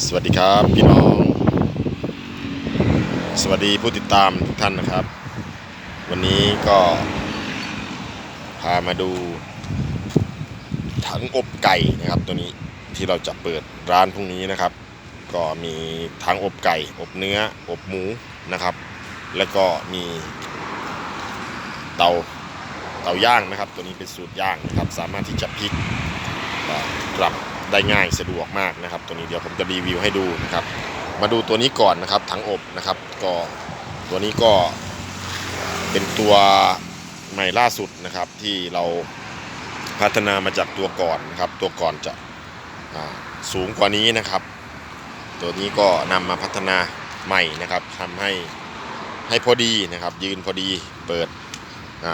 สวัสดีครับพี่น้อง สวัสดีผู้ติดตามทุกท่านนะครับ วันนี้ก็พามาดูถังอบไก่นะครับ ตัวนี้ที่เราจะเปิดร้านพรุ่งนี้นะครับ ก็มีถังอบไก่ อบเนื้อ อบหมูนะครับ แล้วก็มีเตาเตาย่างนะครับ ตัวนี้เป็นสูตรย่างนะครับ สามารถที่จะพลิกกลับ ได้ง่ายสะดวกมากนะครับ ตัวนี้เดี๋ยวผมจะรีวิวให้ดูนะครับ มาดูตัวนี้ก่อนนะครับถังอบนะครับ ก็ตัวนี้ก็เป็นตัวใหม่ล่าสุดนะครับ ที่เราพัฒนามาจากตัวก่อนนะครับ ตัวก่อนจะสูงกว่านี้นะครับ ตัวนี้ก็นำมาพัฒนาใหม่นะครับทำให้ให้พอดีนะครับ ยืนพอดีเปิดอ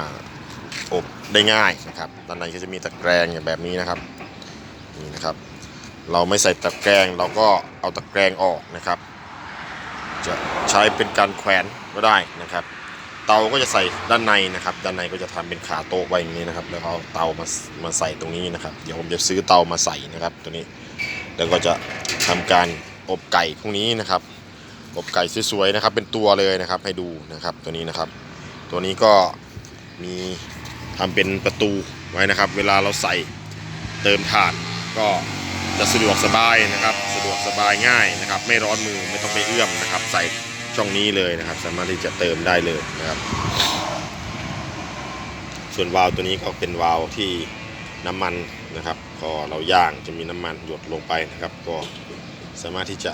อบได้ง่ายนะครับด้านในก็จะมีตะแกรงอย่างแบบนี้นะครับนี่นะครับ เราไม่ใส่ตะแกรงเราก็เอาตะแกรงออกนะครับ จะใช้เป็นการแขวนก็ได้นะครับ เตาก็จะใส่ด้านในนะครับ ด้านในก็จะทำเป็นขาโต๊ะไว้อย่างนี้นะครับ แล้วเอาเตามามาใส่ตรงนี้นะครับ เดี๋ยวผมจะซื้อเตามาใส่นะครับ ตัวนี้ แล้วก็จะทำการอบไก่พวกนี้นะครับ อบไก่สวยๆนะครับ เป็นตัวเลยนะครับ ให้ดูนะครับ ตัวนี้นะครับ ตัวนี้ก็มีทำเป็นประตูไว้นะครับ เวลาเราใส่เติมถ่านก็ จะสะดวกสบายนะครับ สะดวกสบายง่ายนะครับ ไม่ร้อนมือไม่ต้องไปเอื้อมนะครับ ใส่ช่องนี้เลยนะครับ สามารถที่จะเติมได้เลยนะครับ ส่วนวาล์วตัวนี้ก็เป็นวาล์วที่น้ำมันนะครับพอเราย่างจะมีน้ำมันหยดลงไปนะครับ ก็สามารถที่จะ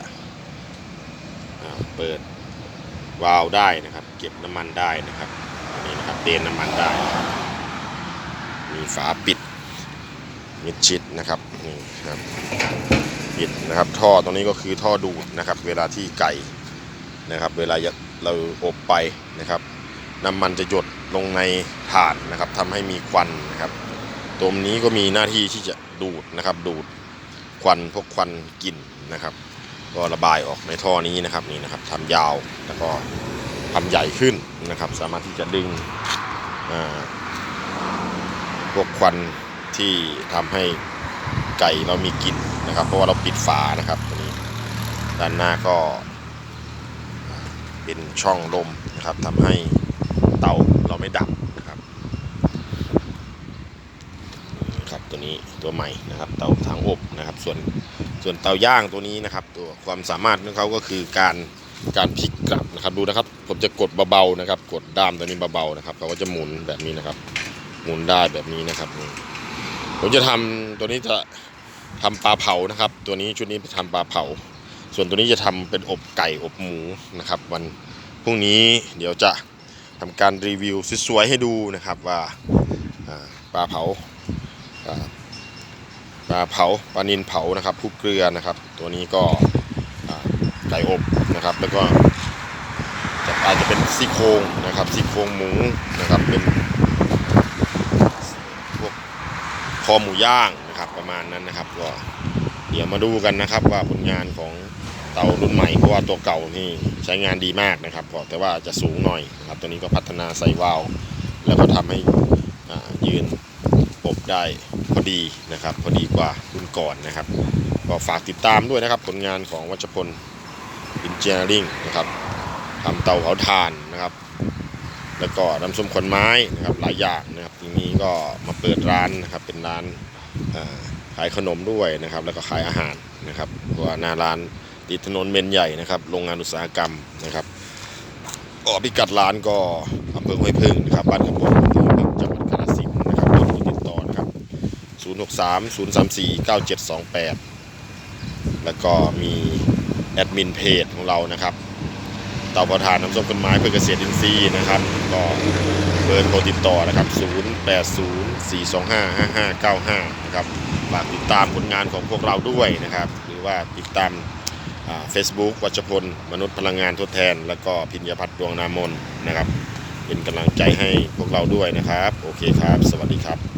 เปิดวาล์วได้นะครับ เก็บน้ำมันได้นะครับนนี้นะครับเดนน้ำมันได้ มีฝาปิด มิดชิดนะครับนี่ครับปิดนะครับ ท่อตรงนี้ก็คือท่อดูดนะครับ เวลาที่ไก่นะครับ เวลาเราอบไปนะครับ น้ำมันจะหยดลงในถ่านนะครับทำให้มีควันนะครับตรงนี้ก็มีหน้าที่ที่จะดูดนะครับ ดูดควันพวกควันกลิ่นนะครับ ก็ระบายออกในท่อนี้นะครับนี่นะครับทำยาวแล้วก็ทำใหญ่ขึ้นนะครับ สามารถที่จะดึงพวกควัน ที่ทำให้ไก่เรามีกลิ่นนะครับ เพราะว่าเราปิดฝานะครับตัวนี้ด้านหน้าก็เป็นช่องลมนะครับทำให้เตาเราไม่ดับนะครับนี่ครับตัวนี้ตัวใหม่นะครับเตาทางอบนะครับ ส่วนส่วนเตาย่างตัวนี้นะครับ ตัวความสามารถของเขาก็คือการการพลิกกลับนะครับดูนะครับ ผมจะกดเบาๆนะครับ กดด้ามตัวนี้เบาๆนะครับเขาก็จะหมุนแบบนี้นะครับ หมุนได้แบบนี้นะครับ ผมจะทำตัวนี้จะทำปลาเผานะครับ ตัวนี้ชุดนี้ไปทำปลาเผา ส่วนตัวนี้จะทำเป็นอบไก่อบหมูนะครับ วันพรุ่งนี้เดี๋ยวจะทำการรีวิวสวยๆให้ดูนะครับว่าปลาเผาปลาเผาปลานินเผานะครับคลุกเกลือนะครับ ตัวนี้ก็ไก่อบนะครับ แล้วก็อาจจะเป็นซี่โครงนะครับซี่โครงหมูนะครับเป็น คอหมูย่างนะครับประมาณนั้นนะครับก็เดี๋ยวมาดูกันนะครับว่าผลงานของเตารุ่นใหม่เพราะว่าตัวเก่านี่ใช้งานดีมากนะครับก็แต่ว่าจะสูงหน่อยนะครับตัวนี้ก็พัฒนาใส่วาล์วแล้วก็ทำให้ยืนอบได้พอดีนะครับพอดีกว่ารุ่นก่อนนะครับก็ฝากติดตามด้วยนะครับ ผลงานของวัชพลอินเจเนอริงนะครับทำเตาเผาถ่านนะครับ แล้วก็น้ำส้มขวัญไม้นะครับหลายอย่างนะครับทีนี้ก็มาเปิดร้านนะครับเป็นร้านขายขนมด้วยนะครับ แล้วก็ขายอาหารนะครับเพราะว่าหน้าร้านติดถนนเมนใหญ่นะครับโรงงานอุตสาหกรรมนะครับก็พิกัดร้านก็อำเภอห้วยพึ่งนะครับบ้านขบวนที่หนึ่งจังหวัดกาฬสินธุ์นะครับเบอร์โทรติดต่อนะครับ 063 034 9728 แล้วก็มีแอดมินเพจของเรานะครับ เตาเผาถ่านน้ำส้มต้นไม้เพื่อเกษตรอินทรีย์นะครับ ก็เบอร์โทรติดต่อนะครับ 0804255595 นะครับฝากติดตามผลงานของพวกเราด้วยนะครับ หรือว่าติดตามเฟซบุ๊กวัชพล มนุษย์พลังงานทดแทน แล้วก็พิญญพัฒน์ดวงนามนนะครับ เป็นกำลังใจให้พวกเราด้วยนะครับ โอเคครับ สวัสดีครับ